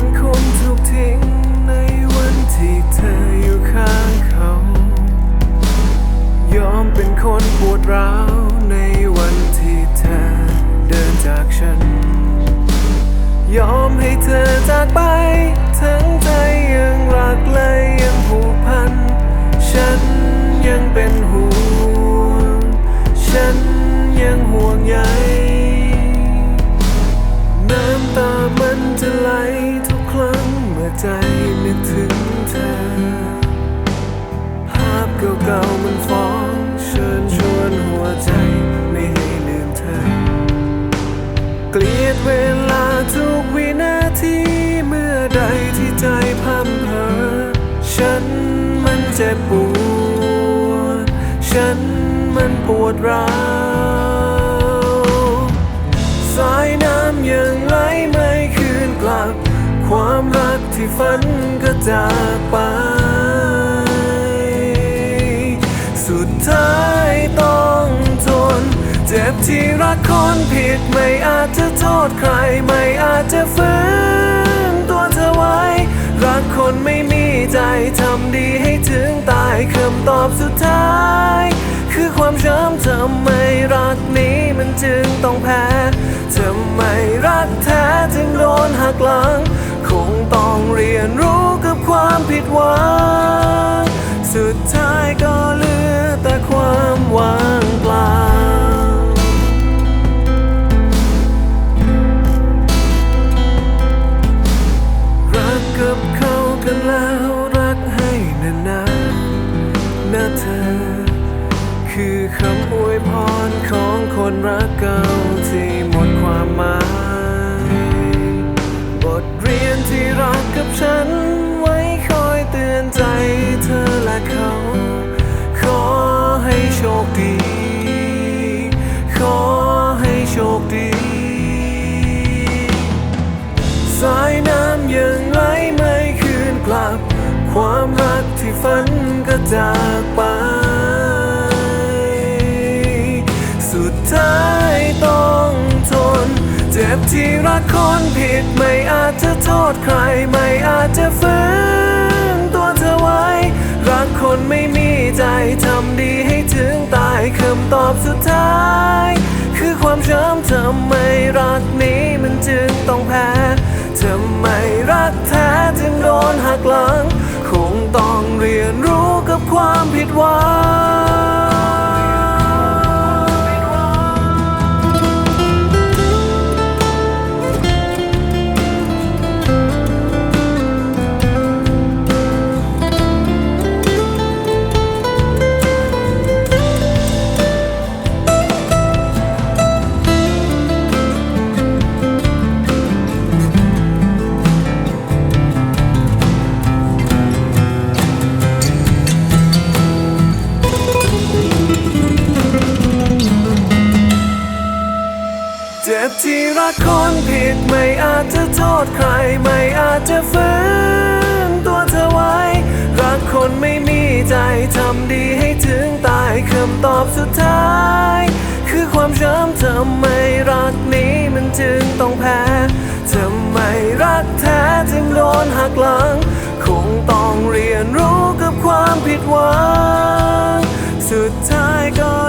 เป็นคนถูกทิ้ง เก่าๆมันฟ้องเชิญชวนหัวใจไม่ให้ลืมเธอ เกลียดเวลาทุกวินาทีเมื่อใดที่ใจพัมเพอฉันมันเจ็บปวด ฉันมันปวดร้าวสายน้ำยังไหลไม่คืนกลับ ความรักที่ฝันก็จากไป ต้องทน เจ็บที่รักคนผิดไม่อาจจะโทษใคร ไม่อาจจะฝืนตัวเธอไว้ รักคนไม่มีใจทำดีให้ถึงตายคำตอบสุดท้าย คือความช้ำทำไมรักนี้มันจึงต้องแพ้ทำไมรักแท้จึงโดนหักหลัง คงต้องเรียนรู้ รักเก่าที่หมดความหมาย บทเรียนที่รักกับฉัน ไว้คอยเตือนใจเธอและเขา ขอให้โชคดี ขอให้โชคดี สายน้ำยังไหลไม่คืนกลับ ความรักที่ฝันก็จากไป ที่รักคนผิดไม่อาจจะโทษใคร ไม่อาจจะฝืนตัวเธอไว้ รักคนไม่มีใจทำดีให้ถึงตายคำตอบสุดท้าย คือความช้ำทำไมรักนี้มันจึงต้องแพ้ทำไมรักแท้จึงโดนหักหลัง คงต้องเรียนรู้กับความผิดหวัง เจ็บที่รักคนผิดไม่อาจจะโทษใคร ไม่อาจจะฝืนตัวเธอไว้ รักคนไม่มีใจทำดีให้ถึงตายคำตอบสุดท้าย คือความช้ำทำไมรักนี้มันจึงต้องแพ้ทำไมรักแท้จึงโดนหักหลัง คงต้องเรียนรู้กับความผิดหวัง สุดท้ายก็